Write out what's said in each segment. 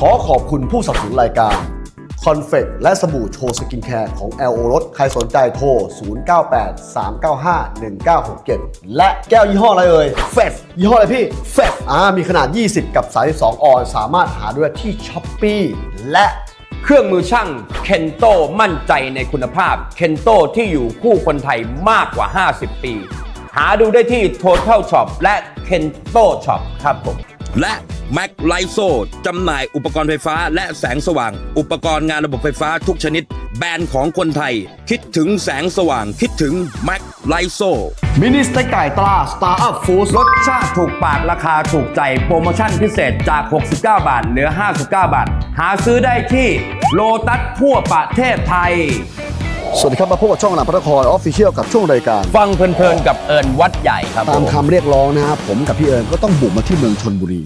ขอขอบคุณผู้สนับสนุนรายการคอนเฟกและสบู่โชว์สกินแคร์ของ LO รถใครสนใจโทร 0983951967 และแก้วยี่ห้ออะไรเอ่ยเฟสยี่ห้ออะไรพี่เฟสอ่ามีขนาด 20 กับ 32 ออน สามารถหาด้วยที่ช้อปปีและเครื่องมือช่างเคนโตมั่นใจในคุณภาพเคนโตที่อยู่คู่คนไทยมากกว่า 50 ปี หาดูได้ที่ Total Shop และเคนโต Shop ครับผม และ Mac l i s o จำหน่ายอุปกรณ์ไฟฟ้าและแสงสว่าง อุปกรณ์งานระบบไฟฟ้าทุกชนิด แบรนด์ของคนไทย คิดถึงแสงสว่างคิดถึง Mac l i s o มินิสเต็กไก่ตราสตาร์อัพฟู้ดรสชาติถูกปากราคาถูกใจโปรโมชั่นพิเศษจาก 69 บาท เหลือ 59 บาท หาซื้อได้ที่โลตัสทั่วประเทศไทย สวัสดีครับมาพบกับช่องหลังพระนครออฟฟิเชียลกับช่วงรายการ ฟังเพลินๆกับเอิญวัดใหญ่ครับผตามมคำเรียกร้องนะครับผมกับพี่เอิญก็ต้องบุกมาที่เมืองชนบุรี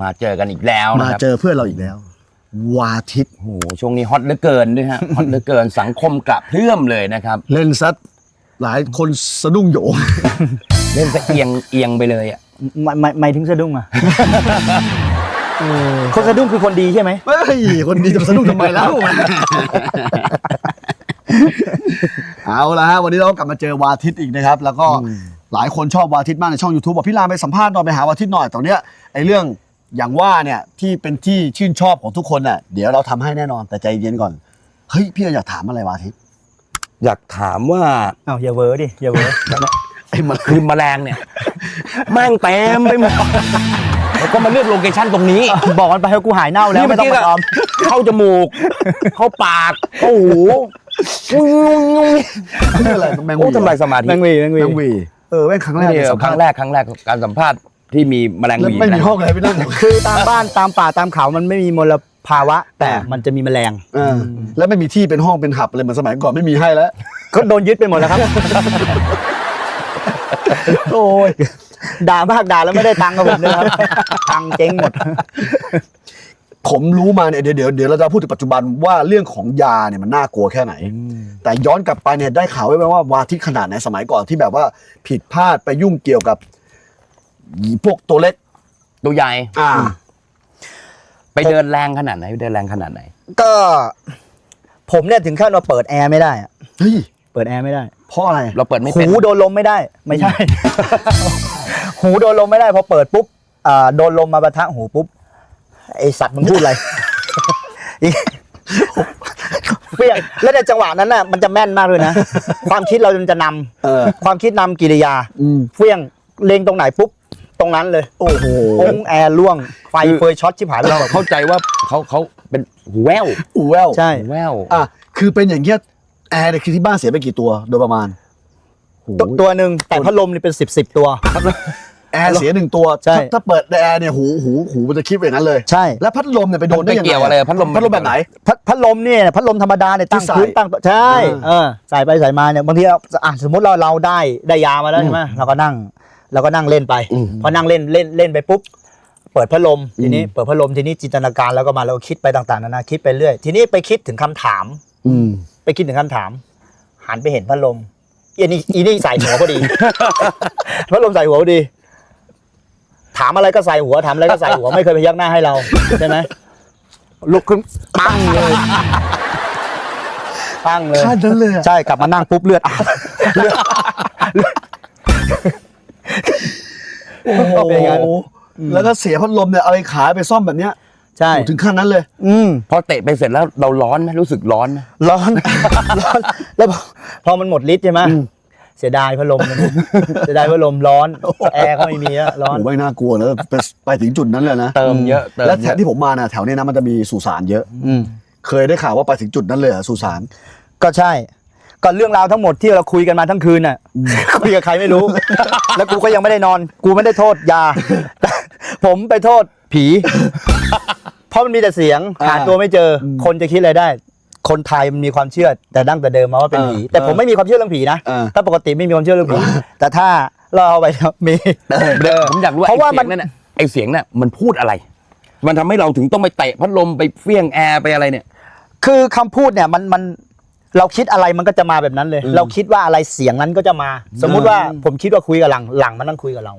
มาเจอกันอีกแล้วนะมาครับเจอเพื่อนเราอีกแล้ว วาทิตโอ้โหช่วงนี้ฮอตเหลือเกินด้วยฮะ ฮอตเหลือเกินสังคมกระเพื่อมเลยนะครับ เล่นซัดหลายคนสะดุ้งโหยง เล่นสะเอียงเอียงไปเลยอะไม่ไม่ไม่ถึงสะดุ้งอะคนสะดุ้งคือคนดีใช่ไหมเฮ้ยคนนี้จะมาสะดุ้งทำไมแล้ว เอาละฮะวันนี้เรากลับมาเจอวาทิตอีกนะครับ แล้วก็หลายคนชอบวาทิตมากในช่อง YouTube บอกพี่ลามไปสัมภาษณ์หน่อยไปหาวาทิตหน่อยตอนเนี้ยไอ้เรื่องอย่างว่าเนี่ยที่เป็นที่ชื่นชอบของทุกคนน่ะเดี๋ยวเราทำให้แน่นอนแต่ใจเย็นก่อนเฮ้ยพี่อยากถามอะไรวาทิตอยากถามว่าอ้าวอย่าเวอร์ดิอย่าเวอร์ไอ้มันคือแมลงเนี่ยแม่งเต็มไปหมดแล้วก็มาเลือกโลเคชั่นตรงนี้บอกมันไปให้กูหายเน่าแล้วไม่ต้องมาออมเข้าจมูก เข้าปากเข้าหู งุ้งงุ้งงุ้งนี่อะไรแมงโอ้ทำลายสมาธิแมงวีแมงวีแมงวีเออแม่งครั้งแรกเลยสัมคภารั้ษงณ์แรกครั้งแรกการสัมภาษณ์ที่มีแมลงแล้ววีไม่มีห้องเลยพี่นั่งคือตามบ้านตามป่าตามเขามันไม่มีมลภาวะ แต่มัมันจะมีแมลง เออแล้วไม่มีที่เป็นห้องเป็นหับอะไรเหมือนสมัยก่อนไม่มีให้แล้ว ก็โดนยึดไปหมดแล้วครับ โอ้ยด่ามากด่าแล้วไม่ได้ตังค์กับผมเลยครับ ตังค์เจ๊งหมด ผมรู้มาเนี่ยเดี๋ยวเดี๋ยวเดี๋ยวเราจะพูดถึงปัจจุบันว่าเรื่องของยาเนี่ยมันน่ากลัวแค่ไหน แต่ย้อนกลับไปเนี่ยได้ข่าวไว้ไหมว่าวาทิตขนาดไหนสมัยก่อนที่แบบว่าผิดพลาดไปยุ่งเกี่ยวกับพวกตัวเล็กตัวใหญ่อ่า ไปเดินแรงขนาดไหนไปเดินแรงขนาดไหน ก็ผมเนี่ยถึงขั้นว่าเปิดแอร์ไม่ได้อะเฮ้ยเปิดแอร์ไม่ได้ เพราะอะไรเราเปิดไม่หูเป็นโดนลมไม่ได้ ไม่ใช่ หูโดนลมไม่ได้พอเปิดปุ๊บอ่าโดนลมมาปะทะหูปุ๊บ ไอสัตว์มึงพูดอะไร เปรี้ยงแล้วในจังหวะนั้นน่ะมันจะแม่นมากเลยนะ ความคิดเรามันจะนำเออ ความคิดนำกิริยา อืม เฟี้ยงเลงตรงไหนปุ๊บ ตรงนั้นเลย โอ้โหองค์แอร์ล่วง ไฟเฟยช็อตชิบหายไปเราหมดเข้าใจว่าเขาเขาเป็นหูแววอูแววใช่หูแววอะคือเป็นอย่างเงี้ยแอร์เนี่ยคือที่บ้านเสียไปกี่ตัวโดยประมาณโอ้โหตัวตัวหนึ่งแต่พัดลมนี่เป็นสิบสิบตัว แอร์เสียหนึ่งตัวใช่ ถ้าถ้าเปิดแอร์เนี่ยหูหูหูมันจะคิดอย่างนั้นเลย ใช่ แล้วพัดลมเนี่ยไปโดนได้ยังไงมันไปเกี่ยวอะไรพัดลม พัดลมแบบไหน พัดพัดลมเนี่ยพัดลมธรรมดาเนี่ยตั้งที่ใส่พื้นตั้งใช่เออเออใส่ไปใส่มาเนี่ยบางทีเราอะสมมติเราเราได้ได้ยามาแล้วใช่ไหมเราก็นั่งเราก็นั่งเล่นไปพอนั่งเล่นเล่นเล่นไปปุ๊บเปิดพัดลมทีนี้เปิดพัดลมทีนี้จินตนาการแล้วก็มาเราก็คิดไปต่างๆนานาคิดไปเรื่อย ทีนี้ไปคิดถึงคำถาม อืม ไปคิดถึงคำถาม หันไปเห็นพัดลมอีนี่อีนี่ใส่หัวพอดี พัดลมใส่หัวพอดี ถามอะไรก็ใส่หัวถามอะไรก็ใส่หัวไม่เคยพยักหน้าให้เราใช่ไหมลุกขึ้นปั้งเลยปั้งเลยขั้นนั้นเลยอะ ใช่กลับมานั่งปุ๊บเลือดอาบเลือด โอ้โหเป็นไง แล้วก็เสียพัดลมเนี่ยเอาไปขายไปซ่อมแบบเนี้ยใช่โอ้ถึงขั้นนั้นเลย อืม พอเตะไปเสร็จแล้วเราร้อนไหมรู้สึกร้อนไหม ร้อน ร้อน แล้วพอพอมันหมดฤทธิ์ใช่ไหม เสียดายพัดลมมันเสียดายพัดลมร้อน แอร์ก็ไม่มีแล้วร้อนโอ้ไม่น่ากลัวแล้วไปไปถึงจุดนั้นเลยนะ เติมเยอะเติมและเยแถวอะที่ผมมาน่ะแถวเนี้ยนะมันจะมีสุสานเยอะ อืม เคยได้ข่าวว่าไปถึงจุดนั้นเลยเหรอสุสาน ก็ใช่ ก็เรื่องราวทั้งหมดที่เราคุยกันมาทั้งคืนน่ะ คุยกับใครไม่รู้ แล้วกูก็ยังไม่ได้นอน กูไม่ได้โทษยา แต่ผมไปโทษผี เพราะมันมีแต่เสียงอ่าหาตัวไม่เจออคนจะคิดอะไรได้ คนไทยมันมีความเชื่อแต่ดั้งแต่เดิมมาว่าเป็นเออผี แต่ผมไม่มีความเชื่อเรื่องผีนะเออถ้าปกติไม่มีความเชื่อเรื่องผี แต่ถ้าเราเอาไปแล้วมีเดี๋ยวผมอยากรู้ว่าเพราะว่าไอ้มันเสียงนั่นน่ะไอเสียงน่ะมันพูดอะไร มันทำให้เราถึงต้องไปเตะพัดลมไปเฟี้ยงแอร์ไปอะไรเนี่ย คือคำพูดเนี่ยมันมันเราคิดอะไรมันก็จะมาแบบนั้นเลย เราคิดว่าอะไรเสียงนั้นก็จะมา สมมุติว่าผมคิดว่าคุยกับหลังหลังมันต้องคุยกับเรา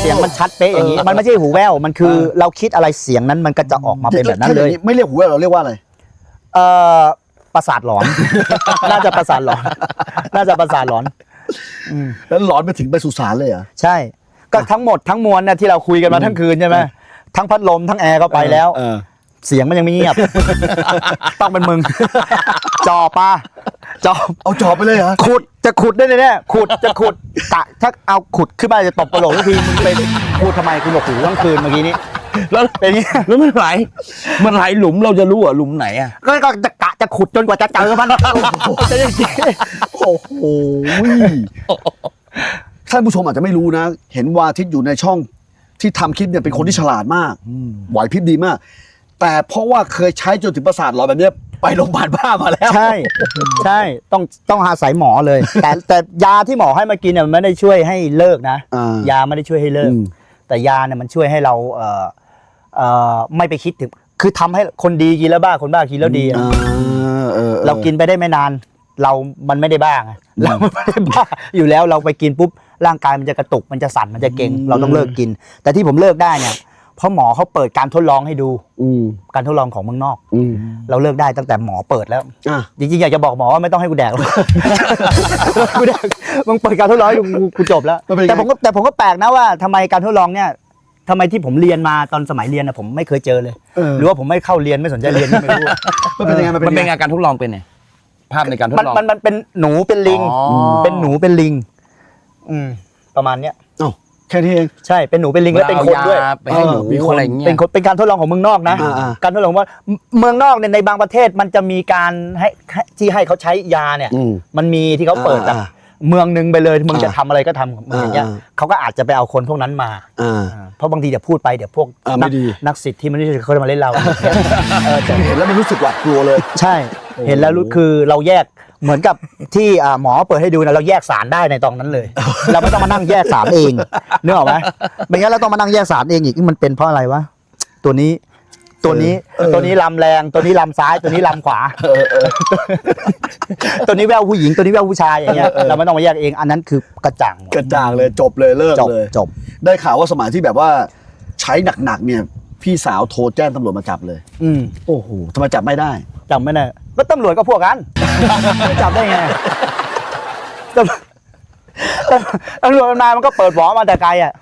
เสียงมันชัดเป๊ะอย่างนี้ มันไม่ใช่หูแว่วมันคือ เราคิดอะไรเสียงนั้นมันก็จะออกมาเป็นแบบนั้นเลย ไม่เรียกหูแว่วเราเรียกว่าอะไร เอ่อประสาทหลอน น่าจะประสาทหลอน น่าจะประสาทหลอนแล้วหลอนไปถึงไปสุสานเลยเหรอ ใช่ ก็ทั้งหมดทั้งมวลเนี่ยที่เราคุยกันมาทั้งคืนใช่ไหมทั้งพัดลมทั้งแอร์ก็ไปแล้ว เออ เสียงมันยังไม่เงียบ ต้องเป็นมึง จอปลาจอบเอาจอบไปเลยเหรอ ขุดจะขุดได้เลยเนี่ยขุดจะขุดกะถ้าเอาขุดขึ้นมาจะตบกระโหลกทุกทีมึงไปพูดทำไมคุณบอกหูทั้งคืนเมื่อกี้นี้ แล้วเป็นอย่างนี้แล้วมันไหลมันไหลหลุมเราจะรู้เหรอะหลุมไหนอะก็ก็จะกะจะขุดจนกว่าจะเจอมันจะได้จริงโอ้โหท่านผู้ชมอาจจะไม่รู้นะ เห็นวาทิตอยู่ในช่องที่ทำคลิปเนี่ยเป็นคนที่ฉลาดมากไหวพริบดีมาก แต่เพราะว่าเคยใช้จนถึงประสาทหลอนแบบเนี้ยไปโรงพยาบาลบ้ามาแล้ว ใช่ ใช่ต้องต้องอาศัยหมอเลย แต่แต่ยาที่หมอให้มากินเนี่ยมันไม่ได้ช่วยให้เลิกนะอ่ายาไม่ได้ช่วยให้เลิกอืมแต่ยาเนี่ยมันช่วยให้เราเอ่อ เอ่อไม่ไปคิดถึง คือทำให้คนดีกินแล้วบ้าคนบ้ากินแล้วดีอะอ่าเออออเรากินไปได้ไม่นาน เรามันไม่ได้บ้าไงเราไม่ได้บ้าอยู่แล้วเราไปกินปุ๊บร่างกายมันจะกระตุกมันจะสั่นมันจะเก่งเราต้องเลิกกิน แต่ที่ผมเลิกได้เนี่ยเพราะหมอเขาเปิดการทดลองให้ดูอืมการทดลองของเมืองนอก อืมเราเลิกได้ตั้งแต่หมอเปิดแล้ว อะ จริงๆอยากจะบอกหมอว่าไม่ต้องให้กูแดกหรอก กูแดกมึงเปิดการทดลองให้ดูกูกูจบแล้ว มันเป็นยังไง แต่ผมก็แต่ผมก็แปลกนะว่าทำไมการทดลองเนี่ย ทำไมที่ผมเรียนมาตอนสมัยเรียนนะผมไม่เคยเจอเลย เออ หรือว่าผมไม่เข้าเรียนไม่สนใจเรียนไม่รู้มันเป็นยังไงมันมันเป็นเป็ยันงไง งานการทดลองเป็นไงภาพในการทดมันลอง มันมันเป็นหนูเป็นลิง อ๋อ เป็นหนูเป็นลิง อืม ประมาณเนี้ยเอ้าแค่นี้เอง ใช่เป็นหนูเป็นลิงและเป็นคนด้วยอาาไปให้หนูเออมีคน อะไรอย่างเงี้ย เป็นคนเป็นการทดลองของเมืองนอกนะอ่าๆการทดลองว่าเมืองนอกเนี่ยในบางประเทศมันจะมีการให้ให้ที่ให้เขาใช้ยาเนี่ย อืมมันมีที่เขาเปิดแบบอ่า เมืองหนึ่งไปเลยมึงจะอ่าทำอะไรก็ทำมึงอย่างเงี้ยอ่าเขาก็อาจจะไปเอาคนพวกนั้นมาอ่าอ่าเพราะบางทีเดี๋ยวพูดไปเดี๋ยวพวกอ่าไม่นักดีนักสิทธิ์ที่มันไม่ใช่เขาจะมาเล่นเราเออแต่เห็นแล้วมันรู้สึกหวาดกลัวเลย ใช่ เห็นแล้วรู้คือเราแยกเหมือนกับที่อ่าหมอเปิดให้ดูนะเราแยกสารได้ในตอนนั้นเลย เราไม่ต้องมานั่งแยกสารเองนึกออกไหมไม่งั้นเราต้องมานั่งแยกสารเองอีกนี่มันเป็นเพราะอะไรวะตัวนี้ ตัวนี้เออตัวนี้ลำแรงตัวนี้ลำซ้ายตัวนี้ลำขวา ตัวนี้แววผู้หญิงตัวนี้แววผู้ชายอย่างเงี้ยเราไม่ต้องมาแยกเองอันนั้นคือกระจ่างหมดกระจ่างเลยจบเลยเลิกจบเลยจบ ได้ข่าวว่าสมัยที่แบบว่าใช้หนักๆเนี่ย พี่สาวโทรแจ้งตำรวจมาจับเลย อืมโอ้โหทำไมจับไม่ได้จำไม่ได้ก็ตำรวจก็พวกกันไม่จับได้ไงตำตำรวจมันมามันก็เปิดหวอมาแต่ไกลอะ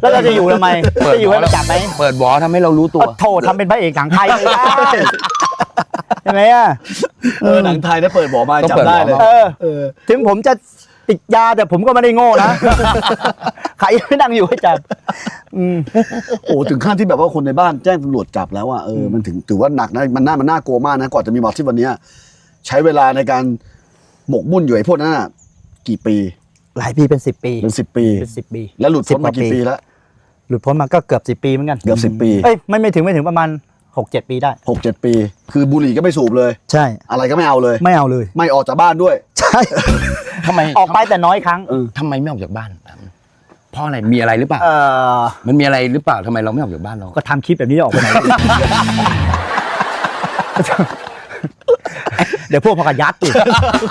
แล้วเราจะอยู่ทำไมจะอยู่ให้มันจับไหมเปิดบอทำให้เรารู้ตัวโถทำเป็นพระเอกหนังไทยไม่ได้ใช่ไหมอะเออหนังไทยได้เปิดบอกมาต้องจับเปิดได้บอกเลยมาเออเออถึงผมจะติดยาแต่ผมก็ไม่ได้โง่นะใครไม่นั่งอยู่ให้จับอืมโอ้ถึงขั้นที่แบบว่าคนในบ้านแจ้งตำรวจจับแล้วอะเออมันถึงถือว่าหนักนะมันน่ามันน่ากลัวมากนะก่อนจะมีบอที่วันเนี้ยใช้เวลาในการหมกมุ่นอยู่ไอ้พวกนั้นน่ะกี่ปี หลายปีเป็นสิบปีเป็นสิบปี เป็นสิบปี แล้วหลุดพ้นมาสิบกว่ากี่ปีแล้วหลุดพ้นมาก็เกือบสิบปีเหมือนกันเกือบสิบปีเอ้ยไม่ไม่ถึงไม่ถึงประมาณหกเจ็ดปีได้หกเจ็ดปี คือบุหรี่ก็ไม่สูบเลย ใช่ อะไรก็ไม่เอาเลย ไม่เอาเลย ไม่ออกจากบ้านด้วย ใช่ทำไมออกไปแต่น้อยครั้งเออทำไมไม่ออกจากบ้านเพราะอะไรมีอะไรหรือเปล่าเออมันมีอะไรหรือเปล่าทำไมเราไม่ออกจากบ้านเราก็ทำคลิปแบบนี้จะออกไปไหน เดี๋ยวพวกพกยัดดิ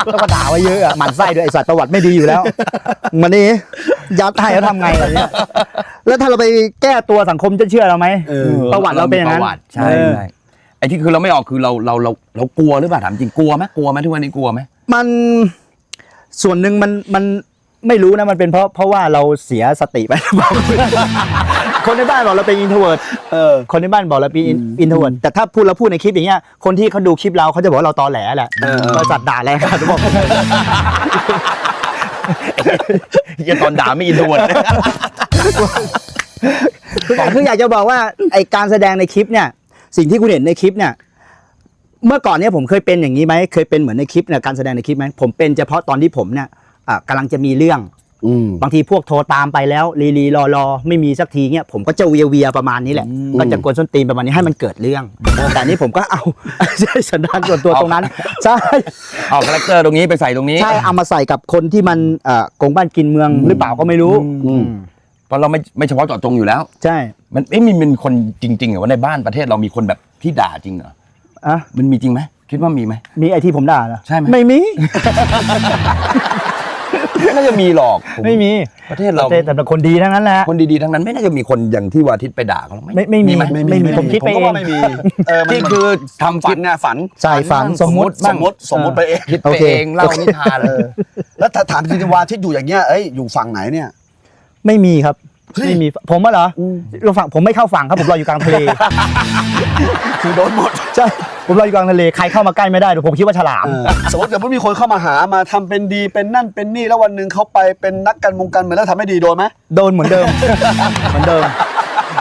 แล้วก็ด่าไว้เยอะอะหมันไส้ด้วยไอสัตว์ประวัติไม่ดีอยู่แล้ว มันนี่ยัดให้แล้วทำไงอะไรเนี่ยแล้วถ้าเราไปแก้ตัวสังคมจะเชื่อเราไหมเออประวัติเราเป็นอย่างนั้นประวัติ ใช่เออ ใช่ไอ้ที่คือเราไม่ออกคือเราเราเราเรากลัวหรือเปล่าถามจริงกลัวไหมกลัวไหมทุกวันนี้กลัวไหม มันส่วนหนึ่งมันมันไม่รู้นะมันเป็นเพราะเพราะว่าเราเสียสติไปหรือเปล่า คนในบ้านบอกเราเป็นอินโทรเวิร์ดเออ คนในบ้านบอกเราเป็นอินโทรเวิร์ดแต่ถ้าพูดเราพูดในคลิปอย่างเงี้ย คนที่เขาดูคลิปเราเขาจะบอกว่าเราตอแหลแหละเออบริษัทด่าแรงครับบอกอย่าตอนด่าไม่อินโทรเวิร์ดคืออยากจะบอกว่าไอการแสดงในคลิปเนี่ย สิ่งที่คุณเห็นในคลิปเนี่ยเมื่อก่อนเนี่ยผมเคยเป็นอย่างนี้ไหมเคยเป็นเหมือนในคลิปเนี่ยการแสดงในคลิปไหมผมเป็นเฉพาะตอนที่ผมเนี่ยอะกำลังจะมีเรื่องอืม บางทีพวกโทรตามไปแล้วรีรีรอรอไม่มีสักทีเงี้ยผมก็จะเวียเวียประมาณนี้แหละ ก็จะกวนส้นตีนประมาณนี้ให้มันเกิดเรื่อง แต่อันนี้ผมก็เอาใช่สันดานส่วนตัวตรงนั้นใช่เอาคาแรคเตอร์ตรงนี้ไปใส่ตรงนี้ใช่เอามาใส่กับคนที่มันเอ่อกงบ้านกินเมืองหรือเปล่าก็ไม่รู้อืมเพราะเราไม่ไม่เฉพาะเจาะจงอยู่แล้ว ใช่ มันเอ้ยมีเป็นคนจริงๆเหรอว่าในบ้านประเทศเรามีคนแบบที่ด่าจริงเหรออะมันมีจริงไหมคิดว่ามีไหมมีไอที่ผมด่าเหรอใช่ไหมไม่มี ไม่น่าจะมีหรอกผไม่มีประเทศปเราระเทศแต่เป็นคนดีทั้งนั้นแหละ คนดีๆทั้งนั้นไม่น่าจะมีคนอย่างที่วาทิตไปด่าเขาหรอกไม่ไม่มีไหมไม่มีผมคิดไปก็เอง ว่าไม่มีเออมันที่คือทำฝันไงฝันใช่ฝันสมมุติ สมมติสมมติไปเองคิดโอไปเค เองเล่านิทานเลยแล้วถ้าถามจริงๆวาทิตอยู่อย่างเงี้ยเอ้ยอยู่ฝั่งไหนเนี่ย ไม่มีครับ เฮ้ย ไม่มีผมว่าเหรอเราฝั่งผมไม่เข้าฝั่งครับผมรออยู่กลางทะเล คือโดนหมด ใช่ผมรออยู่กลางทะเลใครเข้ามาใกล้ไม่ได้เดี๋ยวผมคิดว่าฉลามเออสมมติเกิดว่ามีคนเข้ามาหามาทำเป็นดีเป็นนั่นเป็นนี่แล้ววันหนึ่งเขาไปเป็นนักการเมองการเมืองแล้วทำไม่ดีโดนไหม โดนเหมือนเดิม เหมือนเดิม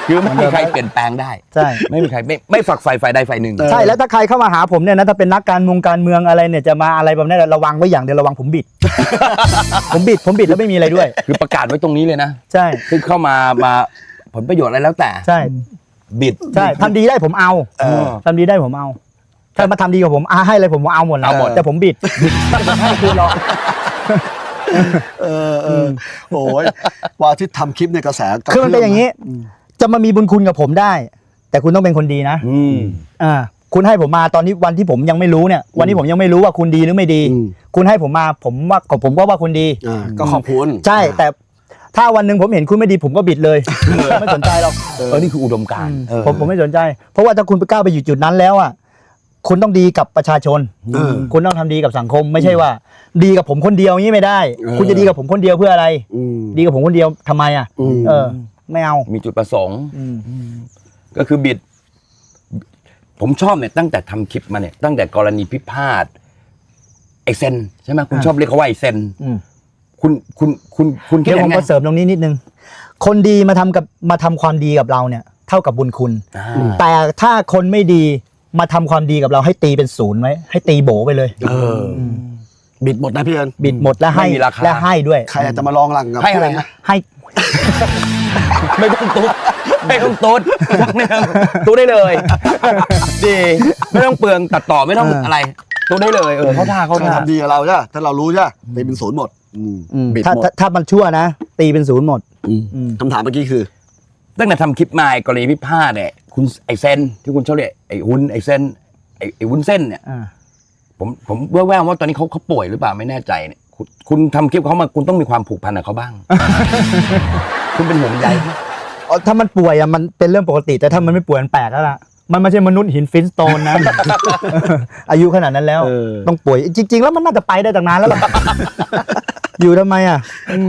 คือไม่มีใครเปลี่ยนแปลงได้ ใช่ ไม่มีใครไม่ไม่ฝักใฝ่ฝ่ายใดฝ่ายหนึ่ง ใช่แล้วถ้าใครเข้ามาหาผมเนี่ยนะถ้าเป็นนักการเมืองการเมืองอะไรเนี่ยจะมาอะไรแบบนี้ระวังไว้อย่างเดียวระวังผมบิด ผมบิดผมบิดแล้วไม่มีอะไรด้วย คือประกาศไว้ตรงนี้เลยนะใช่คือเข้ามามาผลประโยชน์อะไรแล้วแต่ใช่บิดใช่ทำดีได้ผมเอาเออทำดีได้ผมเอาถ้ามาทำดีกับผมอาให้อะไรผมเอาหมดนะเอาหมดแต่ผมบิดผมให้คืนหรอกเออเออโอ้ยวาทิตทำคลิปในกระแสกระคือมันเป็นอย่างนี้นี้ จะมามีบุญคุณกับผมได้ แต่คุณต้องเป็นคนดีนะอืม อ่าคุณให้ผมมาตอนนี้วันที่ผมยังไม่รู้เนี่ย วันนี้ผมยังไม่รู้ว่าคุณดีหรือไม่ดีคุณให้ผมมาผมว่าผมก็ว่าคุณดี อ่าก็ขอบคุณใช่ แต่ถ้าวันหนึ่งผมเห็นคุณไม่ดีผมก็บิดเลยผมไม่สนใจหรอกเออนี่คืออุดมการณ์เออ ผมผมไม่สนใจ เพราะว่าถ้าคุณไปก้าวไปอยู่จุดนั้นแล้วอะคุณต้องดีกับประชาชน เออคุณต้องทำดีกับสังคม ไม่ใช่ว่า ดีกับผมคนเดียวอย่างนี้ไม่ได้ เออ คุณจะดีกับผมคนเดียวเพื่ออะไร อืม ดีกับผมคนเดียวทำไมอะอืม เออ ไม่เอา มีจุดประสงค์ อืมก็คือบิด ผมชอบเนี่ยตั้งแต่ทำคลิปมาเนี่ย ตั้งแต่กรณีพิพาทไอเซนใช่ไหมคุณอ่าชอบเรียกเขาว่าไอเซนอืมคุณคุณคุณคุณคิดเดี๋ยวผยัมงไง ก็เสริมตรงนี้นิดนึง คนดีมาทำกับมาทำความดีกับเราเนี่ย เท่ากับบุญคุณ อ่า แต่ถ้าคนไม่ดีมาทำความดีกับเราให้ตีเป็นศูนย์ไว้ให้ตีโบไปเลยเออบิดหมดนะพี่เอิญบิดหมดและให้ไม่มีราคา และให้ด้วย ใครอยากจะมาลองหลังกับให้อะไรนะ ให้ ไม่ต้องตุ๊ดไม่ต้องตุ๊ดไม่ต้องตุ๊ดได้เลย ดีไม่ต้องเปลืองตัดต่อไม่ต้องเออออะไร ตุ๊ดได้เลยเออเขาท่าเขาใครท่าทำดีกับเราใช่ปะถ้าเรารู้ใช่ปะตีเป็นศูนย์หมดอืมอืมบิดถ้าหมดถ้าถ้ามันชั่วนะ ตีเป็นศูนย์หมด อืมอืม คำถามเมื่อกี้คือ ตั้งแต่ทำคลิปมาไอ้กรณีพิพาทเนี่ยคุณไอเซนที่คุณชอบเรียกไอหุ้นไอเซนไอไอวุ้นเส้นเนี่ย อ่าผมผมแว่วๆว่าตอนนี้เขาเขาป่วยหรือเปล่าไม่แน่ใจเนี่ยคุณคุณทำคลิปเขามาคุณต้องมีความผูกพันกับเขาบ้าง คุณเป็นห่วงใยไหมอ๋อถ้ามันป่วยอะมันเป็นเรื่องปกติ แต่ถ้ามันไม่ป่วยมันแปลกแล้วล่ะมันไม่ใช่มนุษย์หินฟินสโตนนะ อายุขนาดนั้นแล้ว เออ ต้องป่วยจริง ๆ แล้วมันน่าจะไปได้ตั้งนานแล้วล่ะ อยู่ทำไมอะอืม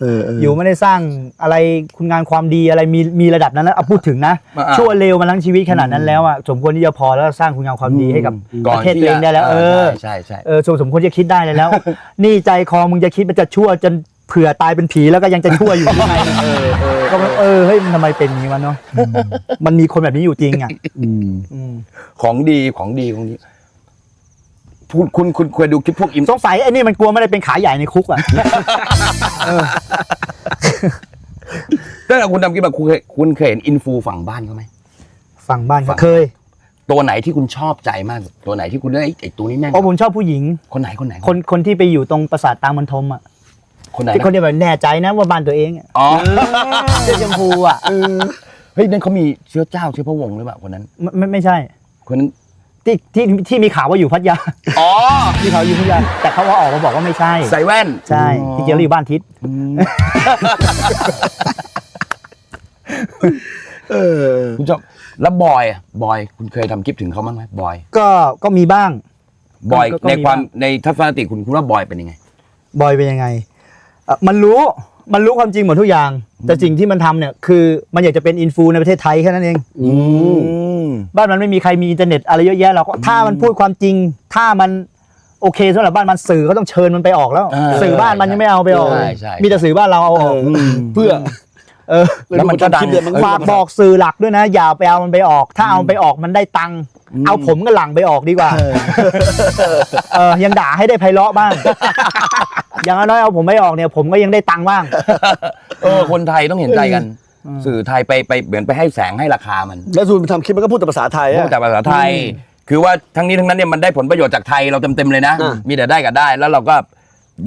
เออเอออยู่ไม่ได้สร้างอะไรคุณงานความดีอะไรมีมีระดับนั้นแล้วเอาพูดถึงนะอ่าชั่วเลวมาทั้งชีวิตขนาดนั้นแล้วอะสมควรที่จะพอแล้วสร้างคุณงามความดีให้กับประเทศตัวเองได้แล้ว เออใช่ใช่เออสมสมควรจะคิดได้เลยแล้วนี่ใจคอมึงจะคิดมันจะชั่วจนเผื่อตายเป็นผีแล้วก็ยังจะชั่วอยู่ยังไงเออเออก็เออเฮ้ยมันทำไมเป็นอย่างนี้วะเนาะมันมีคนแบบนี้อยู่จริงอะอืมอืมของดีของดีของดีคุณคุณคุณเคยดูคลิปพวกอิมสงสัยไอ้นี่มันกลัวไม่ได้เป็นขาใหญ่ในคุกอะตั้งแต่คุณทำคลิปมาคุณเคยคุณเคยเห็นอินฟูฝั่งบ้านเขาไหม ฝั่งบ้านฝั่ก็งเคย ตัวไหนที่คุณชอบใจมาก ตัวไหนที่คุณได้ไอ้ไอ้ตัวนี้แม่งเพราะผมชอบผู้หญิง คนไหนคนไหน คนคนที่ไปอยู่ตรงปราสาทตางมันทมอะ คนไหนที่คนนะที่แบบแน่ใจนะว่าบ้านตัวเองอะอ๋อเสื้อชมพูอะเฮ้ยนั่นเขามีเชื้อเจ้าเชื้อพระวงศ์หรือเปล่าคนนั้น ไม่ไม่ไม่ใช่ คนนั้นที่ที่ที่มีข่าวว่าอยู่พัทยา อ๋อที่เขาอยู่พัทยาแต่เขาว่าออกมาบอกว่าไม่ใช่ ใส่แว่นใช่ที่เจออยู่บ้านทิศเออ คุณชอบแล้วบอยอะบอยคุณเคยทำคลิปถึงเขาบ้างไหมบอยก็ก็มีบ้าง บอยก็ก็ในมีความบ้าง ในทัศนคติคุณคุณว่าบอยเป็นยังไง บอยเป็นยังไง เอ่อมันรู้มันรู้ความจริงหมดทุกอย่าง แต่สิ่งที่มันทำเนี่ยคือมันอยากจะเป็นอินฟูในประเทศไทยแค่นั้นเอง อืม บ้านมันไม่มีใครมีอินเทอร์เน็ตอะไรเยอะแยะหรอกถ้ามันพูดความจริง ถ้ามันโอเคสำหรับบ้านมันสื่อก็ต้องเชิญมันไปออกแล้ว อ่าสื่อบ้านมันยังไม่เอาไปออก ใช่ใช่ มีแต่สื่อบ้านเราเอาออก เพื่อ เออ แล้วมันก็ดังคลิปเดียวมันฝากบอกสื่อหลักด้วยนะ อย่าไปเอามันไปออก ถ้าเอามันไปออกมันได้ตังค์เอาผมกับหลังไปออกดีกว่า เออยังด่าให้ได้ไพเราะบ้าง อย่างน้อยเอาผมไม่ออกเนี่ย ผมก็ยังได้ตังค์บ้าง เออคนไทยต้องเห็นใจกัน สื่อไทยไปไปเหมือนไปให้แสงให้ราคามันแล้วซูนไปทำคลิปมันก็พูดแต่ภาษาไทยพูอะดแต่ภาษาไทย คือว่าทั้งนี้ทั้งนั้นเนี่ยมันได้ผลประโยชน์จากไทยเราเต็มๆเลยนะอ่ามีมีแต่ได้กับได้ แล้วเราก็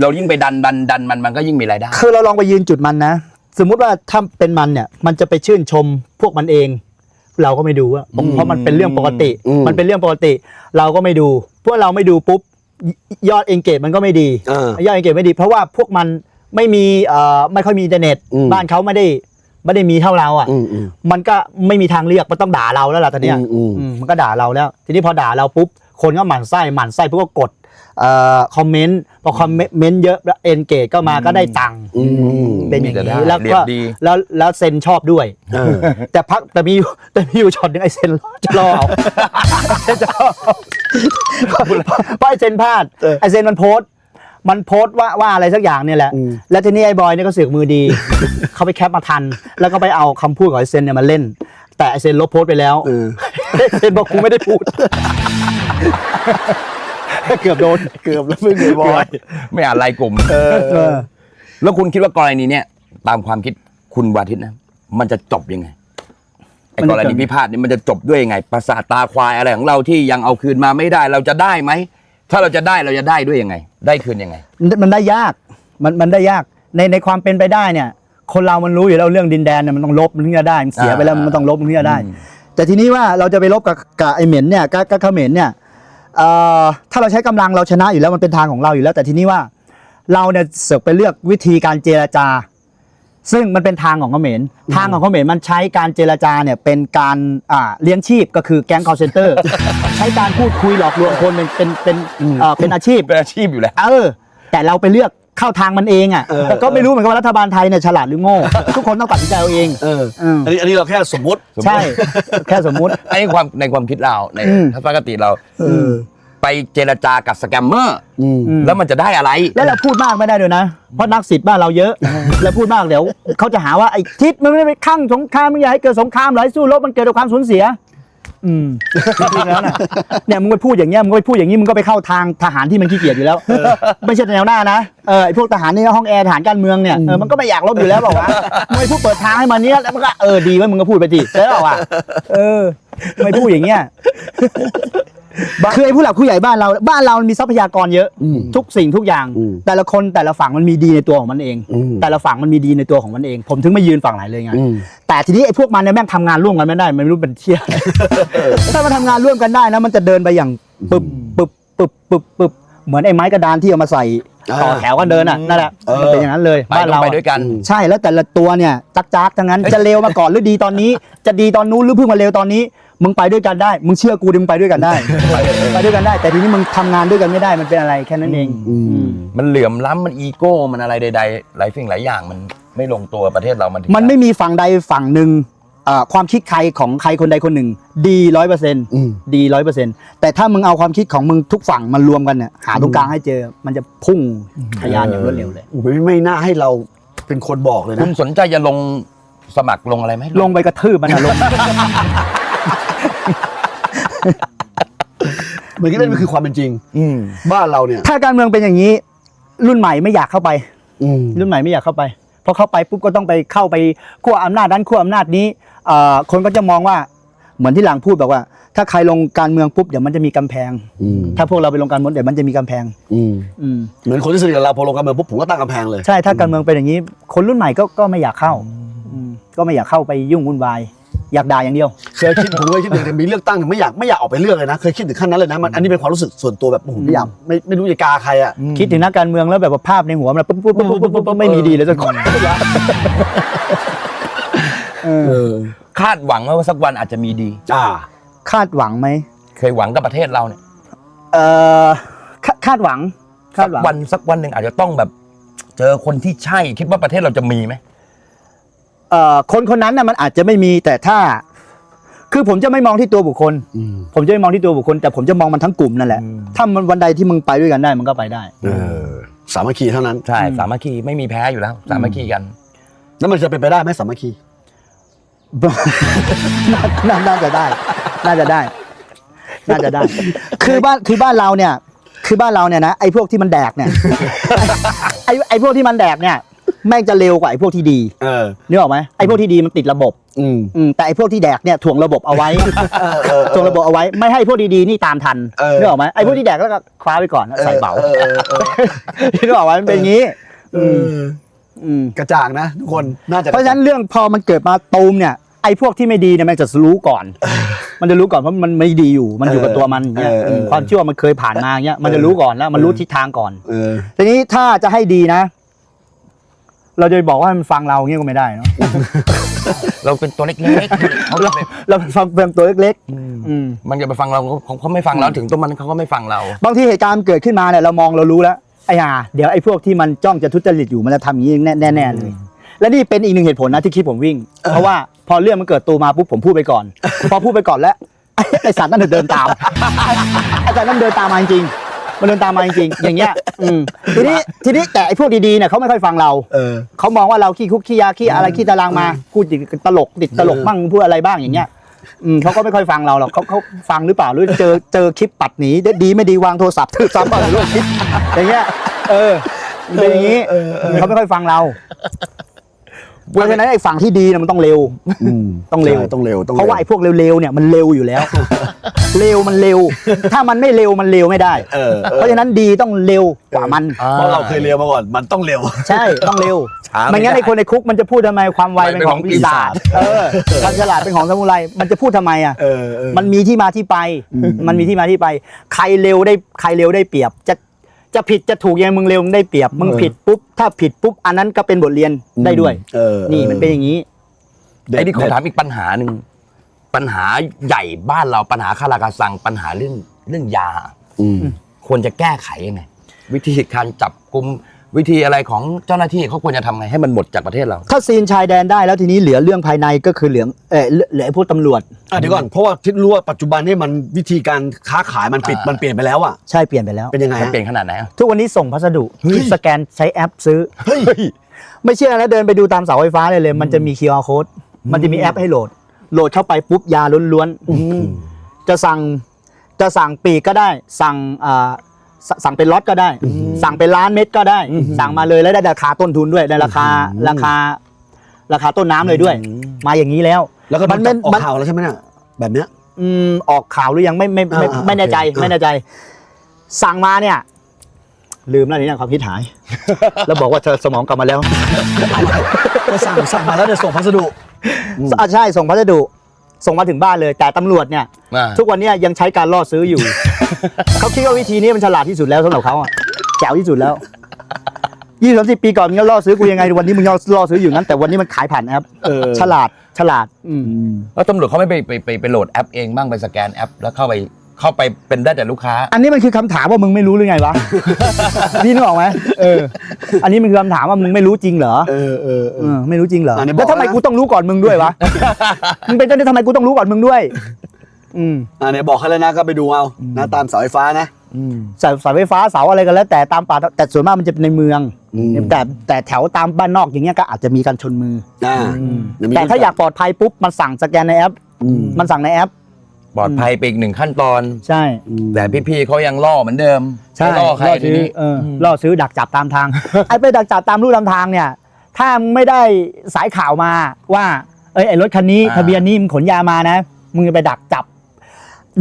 เรายิ่งไปดันดันดันมันมันก็ยิ่งมีรายได้คือเราลองไปยืนจุดมันนะสมมุติว่าถ้าเป็นมันเนี่ย มันจะไปชื่นชมพวกมันเอง เราก็ไม่ดูอะเพราะมันเป็นเรื่องปกติอืมมันเป็นเรื่องปกติ เราก็ไม่ดูพวกเราไม่ดูปุ๊บ ยยอดเอนเกจมันก็ไม่ดีเออยอดเอนเกจไม่ดี เพราะว่าพวกมันไม่มีเอ่อไม่ค่อยมีอินเทอร์เน็ต อืม บ้านเขาไม่ได้ไม่ได้มีเท่าเราอะ อืมอืม มันก็ไม่มีทางเลือกมันต้องด่าเราแล้วล่ะตอนเนี้ยอืมอืม อืมมันก็ด่าเราแล้ว ทีนี้พอด่าเราปุ๊บคนก็หมั่นไส้หมั่นไส้พวกก็กดเอ่อ คอมเมนต์พอคอมเมนต์เยอะแล้วเอนเกจก็มาก็ได้ตังค์อืมเป็นอย่างมีแต่ได้นี้แล้วเรียก็บดีแล้วแล้วเซนชอบด้วยเออแต่พักแต่มีอยู่แต่มีอยู่ช็อตหนึงไอเซนจะรอเอาเซนจะรอเอาเพราะไอเซนพลาดเออไอเซนมันโพสต์มันโพสต์ว่าว่าอะไรสักอย่างเนี่ยแหละอืมแล้วทีนี้ไอ้บอยเนี่ยก็เสือกมือดี เขาไปแคปมาทัน แล้วก็ไปเอาคำพูดของไอเซนเนี่ยมาเล่น แต่ไอเซนลบโพสต์ไปแล้วเออไอเซนบอกกูไม่ได้พูด เกือบโดนเกือบแล้วมึงไอ้บอยไม่อ่านไลน์กลุ่มเออแล้วคุณคิดว่ากรณีเนี้ยตามความคิดคุณวาทิตนะ มันจะจบยังไงไอ้มันกจะรจบณีพิพาทนี่มันจะจบด้วยยังไง ประสาทตาควายอะไรของเราที่ยังเอาคืนมาไม่ได้เราจะได้ไหมถ้าเราจะได้เราจะได้ด้วยยังไง ได้คืนยังไง มันมันได้ยากมันมันได้ยากในในความเป็นไปได้เนี่ย คนเรามันรู้อยู่แล้วเรื่องดินแดนเนี่ยมันต้องลบมันถึงจะได้มันเสียไปแล้วอ่ามัมันต้องลบมันถึงจะได้อืมแต่ทีนี้ว่าเราจะไปลบกับกับไอเหม็นเนี่ยกับกับเขมรเนี่ย เอ่อถ้าเราใช้กำลังเราชนะอยู่แล้วมันเป็นทางของเราอยู่แล้ว แต่ทีนี้ว่าเราเนี่ยเสือกไปเลือกวิธีการเจรจา ซึ่งมันเป็นทางของเขมรทางของเขมรมันใช้การเจรจาเนี่ยเป็นการอ่าเลี้ยงชีพก็คือแก๊งคอร์เซนเตอร์ใช้การพูดคุยหลอกลวงคนเป็นเป็นเป็นเอ่อเป็นอาชีพ เป็นอาชีพอยู่แล้ว เออแต่เราไปเลือก เข้าทางมันเองอะเออ ก็ไม่รู้เหมือนกันว่ารัฐบาลไทยเนี่ยฉลาดหรือโง่ ทุกคนต้องตัดสินใจเอาเองเอออืมอันนี้อันนี้เราแค่สมมติ ใช่ แค่สมมุติไอ้ความในความคิดเราในอืม ทัศนคติเราเออไปเจรจากับสแกมเมอร์อืม แล้วมันจะได้อะไร แล้วเราพูดมากไม่ได้ด้วยนะ เพราะนักสิทธิ์บ้านเราเยอะแล้วพูดมากเดี๋ยวเขาจะหาว่าไอ้ทิศมันไม่ได้ไปข้างสงครามมึงอยากให้เกิดสงครามเหรอให้สู้รบมันเกิดจากความสูญเสีย อืมจริงๆแล้วนะเนี่ยมึงไปพูดอย่างเงี้ยมึงไปพูดอย่างงี้มึงก็ไปเข้าทางทหารที่มันขี้เกียจอยู่แล้วไม่ใช่แนวหน้านะเออไอ้พวกทหารนี่ห้องแอร์ทหารการเมืองเนี่ยเออมันก็ไม่อยากรบอยู่แล้วบอกว่าวะมึงไปพูดเปิดทางให้มันเนี้ยแล้วมันก็เออดีไว้ยมึงก็พูดไปดิใช่เปล่าวะเออไม่พูดอย่างเงี้ย คือไอ้ผู้หลักผู้ใหญ่บ้านเราบ้านเรามันมีทรัพยากรเยอะอืมทุกสิ่งทุกอย่างอืมแต่ละคนแต่ละฝั่งมันมีดีในตัวของมันเองอืมแต่ละฝั่งมันมีดีในตัวของมันเอง ผมถึงไม่ยืนฝั่งไหนเลยไงอืมแต่ทีนี้ไอ้พวกมันเนี่ยแม่งทำงานร่วมกันไม่ได้มันไม่รู้เป็นเที่ยถ้ามันทำงานร่วมกันได้นะมันจะเดินไปอย่างปึบปึบปึบปึบปึบเหมือนไอ้ไม้กระดานที่เอามาใส่ ต่ออ่าแถวกันเดินอะนั่นแหละเออ มันเป็นอย่างนั้นเลยไปบ้านต้องเราไปอะด้วยกัน ใช่แล้วแต่ละตัวเนี่ยจักจักๆทั้งนั้นจะเลวมาก่อนหรือดีตอนนี้ จะดีตอนนู้นหรือเพิ่งมาเลวตอนนี้ มึงไปด้วยกันได้ มึงเชื่อกูดิมึงไปด้วยกันได้ ไปด้วยกันได้ แต่ทีนี้มึงทำงานด้วยกันไม่ได้มันเป็นอะไรแค่นั้นเองอืมอืมมันเหลื่อมล้ำมันอีโก้มันอะไรใดๆหลายสิ่งหลายอย่างมันไม่ลงตัวประเทศเรามันถึงมันไม่มีฝั่งใดฝั่งหนึ่งเอ่อความคิดใครของใครคนใดคนหนึ่ง ดีร้อยเปอร์เซ็นต์อืม ดีร้อยเปอร์เซ็นต์แต่ถ้ามึงเอาความคิดของมึงทุกฝั่งมันรวมกันเนี่ยหาตรงกลางให้เจอมันจะพุ่งทะยานอย่างรวดเร็วเลย โอ้โหไม่ไม่น่าให้เราเป็นคนบอกเลยคุนะ ณสนใจจะลงสมัครลงอะไรไหมลงไปกระทืบมันนะลง เหมือนที่นั่นมันคือความเป็นจริง อืม บ้านเราเนี่ย ถ้าการเมืองเป็นอย่างนี้ รุ่นใหม่ไม่อยากเข้าไป อืมรุ่นใหม่ไม่อยากเข้าไปพอเข้าไปปุ๊บก็ต้องไปเข้าไปขั้วอำนาจนั้นขั้วอำนาจนี้เอ่อ คนก็จะมองว่าเหมือนที่หลังพูดบอกว่า ถ้าใครลงการเมืองปุ๊บเดี๋ยวมันจะมีกำแพง อืมถ้าพวกเราไปลงการเมืองเดี๋ยวมันจะมีกำแพง อืมอืมเหมือนคนที่สนิทกับเราพอลงการเมืองปุ๊บผมก็ตั้งกำแพงเลยใช่ถ้าการเมืองเป็นอย่างนี้ คนรุ่นใหม่ก็ก็ไม่อยากเข้าอืมก็ไม่อยากเข้าไปยุ่งวุ่นวาย อยากด่าอย่างเดียว เคยคิดผมเคยคิดถึงแต่มีเลือกตั้งไม่อยากไม่อยากออกไปเลือกเลยนะ เคยคิดถึงขั้นนั้นเลยนะมันอันนี้เป็นความรู้สึกส่วนตัวแบบโอ้โหไม่อยากไม่ไม่รู้จะกาใครอะ คิดถึงนักการเมืองแล้วแบบว่าภาพในหัวมันปุ๊บปุ๊บปุ๊บปุ๊บปุ๊บปุ๊บไม่มีดีเลยสักคน เออเออ คาดหวังว่าสักวันอาจจะมีดี อ่า คาดหวังไหมเคยหวังกับประเทศเราเนี่ยเออคาคาดหวังคาสัดกหวังวันสักวันหนึ่งอาจจะต้องแบบ เจอคนที่ใช่คิดว่าประเทศเราจะมีไหมเอ่อคนคนนั้นน่ะมันอาจจะไม่มีแต่ถ้า คือผมจะไม่มองที่ตัวบุคคล อืม ผมจะไม่มองที่ตัวบุคคล แต่ผมจะมองมันทั้งกลุ่มนั่นแหละถ้ามันวันใดที่มึงไปด้วยกันได้มันก็ไปได้ เออ สามัคคีเท่านั้น ใช่ สามัคคีไม่มีแพ้อยู่แล้ว สามัคคีกัน แล้วมันจะเป็นไปได้ไหมสามัคคี น่าน่าน่าจะได้ น่าจะได้ น่าจะได้ คือบ้านคือบ้านเราเนี่ย คือบ้านเราเนี่ยนะไอ้พวกที่มันแดกเนี่ยไอ้ไอ้พวกที่มันแดกเนี่ยแม่งจะเร็วกว่าไอ้พวกที่ดีเออนึกออกไหมไอ้พวกที่ดีมันติดระบบอืมอืมแต่ไอ้พวกที่แดกเนี่ยถ่วงระบบเอาไว้เออเออถ่วงระบบเอาไว้ ไม่ให้พวกดีๆนี่ตามทันเออนึกออกไหมไอ้พวกที่แดกแล้วก็คว้าไปก่อนใส่เบาออออเออนึกออกไหมมันเป็นอย่างนี้เออ อืมกระจ่างนะทุกคนน่าจะเพราะฉะนั้นเรื่องพอมันเกิดมาตูมเนี่ยไอ้พวกที่ไม่ดีเนี่ยมันจะรู้ก่อน มันจะรู้ก่อนเพราะมันไม่ดีอยู่ มันอยู่กับตัวมันเนี่ยเออเออความชั่วมันเคยผ่านมาเงี้ยมันจะรู้ก่อนแล้วมันรู้ทิศทางก่อนเออทีนี้ถ้าจะให้ดีนะ เราจะไปบอกว่ามันฟังเราเงี้ยก็ไม่ได้เนาะเราเป็นตัวเล็กๆเขาจะไปเราเป็นฟังเป็นตัวเล็กๆอืมมันจะไปฟังเราเขาเขาไม่ฟังเราถึงตัวมันเขาก็ไม่ฟังเรา บางทีเหตุการณ์เกิดขึ้นมาเนี่ยเรามองเรารู้แล้ว ไอ้ห่าเดี๋ยวไอ้พวกที่มันจ้องจะทุจริตอยู่มันจะทำอย่างนี้แน่แน่ๆเลย และนี่เป็นอีกหนึ่งเหตุผลนะที่คิดผมวิ่ง เพราะว่าพอเรื่องมันเกิดตูมาปุ๊บผมพูดไปก่อน พอพูดไปก่อนแล้ว ไอ้ไอ้สัตว์นั่นนะเดินตามไอ้สัตว์นั่นเดินตามมาจริงๆมันเดินตามมาจริงๆอย่างเงี้ยอืมทีนี้ทีนี้แต่ไอ้พวกดีๆเนี่ยเขาไม่ค่อยฟังเราเออเขามองว่าเราขี้คุกขี้ยาขี้อะไรขี้ตารางมาพูดติดตลกติดตลกบ้างพูดอะไรบ้างอย่างเงี้ย อืมเขาก็ไม่ค่อยฟังเราหรอกเขาเขาฟังหรือเปล่าหรือเจอเจอคลิปปัดหนีดีไม่ดีวางโทรศัพท์ถือซ้ำเปล่าหรือโลกคลิปอย่างเงี้ยเออมันเป็นอย่างงี้เขาไม่ค่อยฟังเรา เพราะฉะนั้นไอ้ฝั่งที่ดีเนี่ยมันต้องเร็วอืมต้องเร็วใช่ต้องเร็วต้องเพราะว่าไอ้พวกเร็วๆเนี่ยมันเร็วอยู่แล้ว เร็วมันเร็ว ถ้ามันไม่เร็วมันเร็วไม่ได้เออเออเพราะฉะนั้นดีต้องเร็วกว่ามันเพราะเราเคยเร็วมาก่อนมันต้องเร็ว ใช่ต้องเร็วช้าไม่ไม่งั้นได้ไอ้คนในคุกมันจะพูดทำไมความไวเป็นของปีศาจเออความฉลาดเป็นของซามูไรมันจะพูดทำไมอะเออเออมันมีที่มาที่ไป มันมีที่มาที่ไป ใครเร็วได้ใครเร็วได้เปรียบจะ จะผิดจะถูกยังไงมึงเร็วมึงได้เปรียบมึงผิดปุ๊บถ้าผิดปุ๊บอันนั้นก็เป็นบทเรียนได้ด้วยเออนี่มันเป็นอย่างนี้เด็ดไอ้นี่ขอเด็ดถามอีกปัญหาหนึ่งปัญหาใหญ่บ้านเราปัญหาคาราคาซังปัญหาเรื่องเรื่องยาอืมควรจะแก้ไขยังไงวิธีการจับกลุ่ม วิธีอะไรของเจ้าหน้าที่เขาควรจะทำไงให้มันหมดจากประเทศเรา ถ้าซีนชายแดนได้แล้วทีนี้เหลือเรื่องภายในก็คือเหลืองเออเหลือเหลือไอ้พวกตำรวจ อะเดี๋ยวก่อนเพราะว่าที่รู้ว่าปัจจุบันนี่มันวิธีการค้าขายมันปิดอ่ามัมันเปลี่ยนไปแล้วอะใช่เปลี่ยนไปแล้ว เป็นยังไงมันฮะ เปลี่ยนขนาดไหนอะทุกวันนี้ส่งพัสดุเฮ้ยสแกนใช้แอปซื้อ เฮ้ย ไม่เชื่อนะเดินไปดูตามเสาไฟฟ้าเลยเลย มันจะมี QR code มันจะมีแอปให้โหลด โหลดเข้าไปปุ๊บยาล้วนๆจะสั่งจะสั่งปีกก็ได้สั่งอ่า สสั่งเป็นล็อตก็ได้ สั่งเป็นล้านเม็ดก็ได้ สั่งมาเลยแล้วได้ราคาต้นทุนด้วยได้ราคาราคา ราคาต้นน้ำเลยด้วย มาอย่างนี้แล้ว แล้วก็โดมันนจัเป็บนออกมัน ข่าวแล้วใช่ไหมเนี่ยแบบเนี้ย อืมออกข่าวหรือยังไม่ไม่ไม่อ่าไม่แน่ใจโอเค ไม่แน่ใจ สั่งมาเนี่ย ลืมแล้วเนี่ยความคิดหาย แล้วบอกว่าเธอสมองกลับมาแล้ว ก็สั่งสั่งมาแล้วเดี๋ยวส่งพัสดุ อะใช่ส่งพัสดุ ส่งมาถึงบ้านเลย แต่ตำรวจเนี่ย อ่า ทุกวันเนี้ยังใช้การล่อซื้ออยู่ เขาคิดว่าวิธีนี้มันฉลาดที่สุดแล้วสำหรับเขาอะแจ๋วที่สุดแล้วยี่สามสิบปีก่อนมึงจะล่อซื้อกูยังไงวันนี้มึงยังล่อซื้ออยู่งั้นแต่วันนี้มันขายผ่านแอปเออ ฉลาดฉลาด อืม แล้วตำรวจเขาไม่ไปไปไปไปโหลดแอปเองบ้างไปสแกนแอป แล้วเข้าไป เข้าไปเป็นได้แต่ลูกค้า อันนี้มันคือคำถามว่ามึงไม่รู้หรือไงวะ พี่นึกออกไหมเออ อันนี้มันคือคำถามว่ามึงไม่รู้จริงเหรอเออเออเอเออ อไม่รู้จริงเหรออันนี้บอกแล้วทำไมแล้วนะ กูต้องรู้ก่อนมึงด้วยวะ มึงเป็นเจ้าหน้าที่ทำไมกูต้องรู้ก่อนมึงด้วย อืมอ่าเนี่ยบอกให้แล้วนะก็ไปดูเอานะตามเสาไฟฟ้านะเสาเสาไฟฟ้าเสาอะไรกันแล้ว แต่ตามป่าแต่ส่วนมากมันจะเป็นในเมืองอืม แต่แต่แถวตามบ้านนอกอย่างเงี้ยก็อาจจะมีการชนมืออ่าอเดี๋ยวมีแต่ถ้าอยากปลอดภัยปุ๊บมันสั่งสแกนในแอป อืม มันสั่งในแอป ปลอดภัยไปอีกหนึ่งขั้นตอน ใช่ แต่พี่ๆเขายังล่อเหมือนเดิมใช่ไม่ล่อใครล่อทีซื้อนี้เอออล่อซื้อดักจับตามทาง ไอ้ไปดักจับตามรูตามทางเนี่ย ถ้ามึงไม่ได้สายข่าวมาว่า เอ้ยไอ้รถคันนี้อ่าทะเบียนนี้มึงขนยามานะ มึงจะไปดักจับ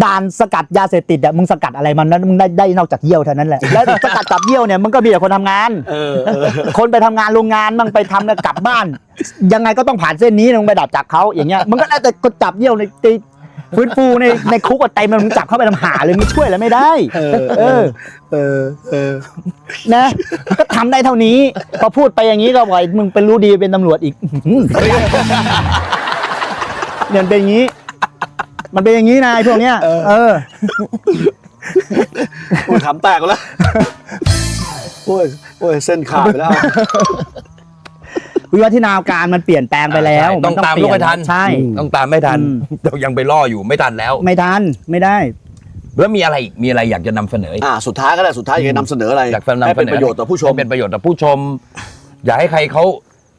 ด่านสกัดยาเสพติดอะมึงสกัดอะไรมันนั้นมึงได้ได้นอกจากเยี่ยวเท่านั้นแหละ แล้วสกัดจับเยี่ยวเนี่ยมึงก็มีแต่คนทำงาน เออเออ คนไปทำงานโรงงานมั่งไปทำแล้วกลับบ้าน ยังไงก็ต้องผ่านเส้นนี้มึงไปดับจับเขาอย่างเงี้ยมันก็ได้แต่กดจับเยี่ยวในใน ฟื้นฟูในในคุกกับไตมันมึงจับเข้าไปทำหาเลยมึงช่วยอะไรไม่ได้ เออเออ เออเออนะ ก็ทำได้เท่านี้ พอพูดไปอย่างนี้ก็บอกมึงเป็นรู้ดีเป็นตำรวจอีกอื้อหือเนี่ยมันเป็นอย่างนี้ มันเป็นอย่างนี้นะไอ้พวกเนี้ยเออ โอ้ยขำแตกแล้วโอ้ยโอ้ยเส้นขาดไปแล้ว วิวัฒนาการมันเปลี่ยนแปลงไปแล้วใช่ต้องนตามเปลูกลี่ยให้ทันใช่ ต้องตามไม่ทันอืม เรายังไปล่ออยู่ไม่ทันแล้ว ไม่ทันไม่ได้ แล้วมีอะไรอีกมีอะไรอยากจะนำเสนออีกอ่าสุดท้ายก็ได้สุดท้ายอยากจะนำเสนออะไรอยากนำให้เสเป็นอประโยชน์ต่อผู้ชม ให้เป็นประโยชน์ต่อผู้ชม อย่าให้ใครเขา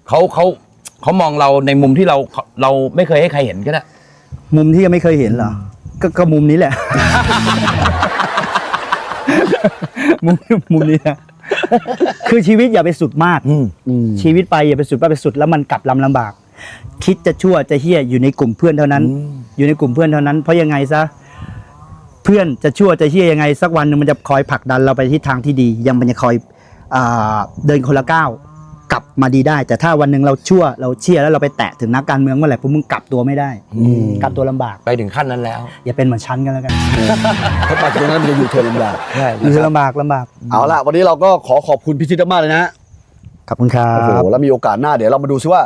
เขาเขาเขามองเราในมุมที่เราเราไม่เคยให้ใครเห็นก็ได้ มุมที่ยังไม่เคยเห็นเหรอก็ก็มุมนี้แหละ มุมมุมนี้แหละ คือชีวิตอย่าไปสุดมาก ชีวิตไปอย่าไปสุดมากไปสุดแล้วมันกลับลำลำบาก คิดจะชั่วจะเฮี้ยอยู่ในกลุ่มเพื่อนเท่านั้น อยู่ในกลุ่มเพื่อนเท่านั้น เพราะยังไงซะเพื่อนจะชั่วจะเฮี้ยยังไง สักวันหนึ่งมันจะคอยผลักดันเราไปที่ทางที่ดี ยังมันจะคอยอ่าเดินคนละก้าว กลับมาดีได้ แต่ถ้าวันหนึ่งเราชั่วเราเชี่ยแล้วเราไปแตะถึงนักการเมืองเมื่อไหร่พวกมึงกลับตัวไม่ได้กลับตัวลำบาก ไปถึงขั้นนั้นแล้วอย่าเป็นเหมือนฉันกันแล้วกันถ้าไปตรงนั้นมันจะอยู่เทิร์นลำบากใช่อยู่ลำบากลำบากเอาละวันนี้เราก็ขอขอบคุณพี่ทิศมากเลยนะขอบคุณครัโอ้โหบแล้วมีโอกาสหน้าเดี๋ยวเรามาดูซิว่า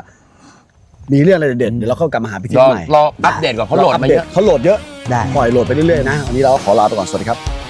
มีเรื่องอะไรเด่นๆเดี๋ยวเราเข้ากลับมาหาพี่ทิศรอใหม่รออัปเดตก่อนเขาโหลดมาเยอะ เขาโหลดเยอะได้ ปล่อยโหลดไปเรื่อยๆนะวันนี้เราก็ขอลาไปก่อนสวัสดีครับ